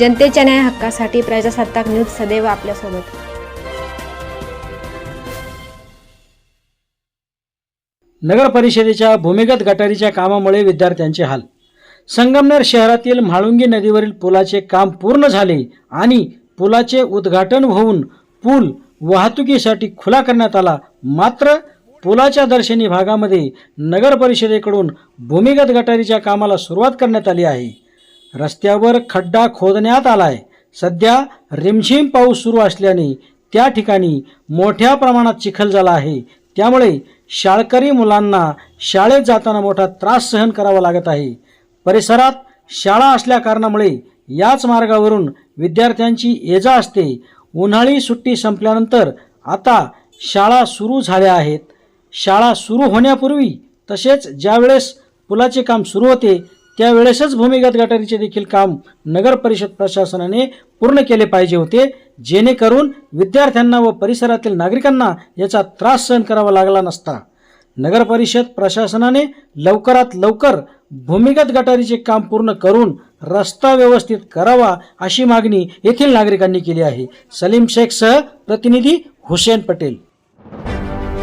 जनतेच्या न्याय हक्कासाठी प्रजासत्ताक न्यूज सदैव आपल्यासोबत. नगर परिषदेच्या भूमिगत गटारीच्या कामामुळे विद्यार्थ्यांचे हाल. संगमनेर शहरातील म्हाळुंगी नदीवरील पुलाचे काम पूर्ण झाले आणि पुलाचे उद्घाटन होऊन पूल वाहतुकीसाठी खुला करण्यात आला. मात्र पुलाच्या दर्शनी भागामध्ये नगर परिषदेकडून भूमिगत गटारीच्या कामाला सुरुवात करण्यात आली आहे. रस्त्यावर खड्डा खोदण्यात आलाय. सध्या रिमझिम पाऊस सुरू असल्याने त्या ठिकाणी मोठ्या प्रमाणात चिखल झाला आहे. त्यामुळे शाळकरी मुलांना शाळेत जाताना मोठा त्रास सहन करावा लागत आहे. परिसरात शाळा असल्या कारणामुळे याच मार्गावरून विद्यार्थ्यांची ये जा असते. उन्हाळी सुट्टी संपल्यानंतर आता शाळा सुरू झाल्या आहेत. शाळा सुरू होण्यापूर्वी तसेच ज्यावेळेस पुलाचे काम सुरू होते त्यावेळेसच भूमिगत गटारीचे देखील काम नगर परिषद प्रशासनाने पूर्ण केले पाहिजे होते. जेणेकरून विद्यार्थ्यांना व परिसरातील नागरिकांना याचा त्रास सहन करावा लागला नसता. नगर परिषद प्रशासनाने लवकरात लवकर भूमिगत गटारीचे काम पूर्ण करून रस्ता व्यवस्थित करावा अशी मागणी येथील नागरिकांनी केली आहे. सलीम शेखसह प्रतिनिधी हुसेन पटेल.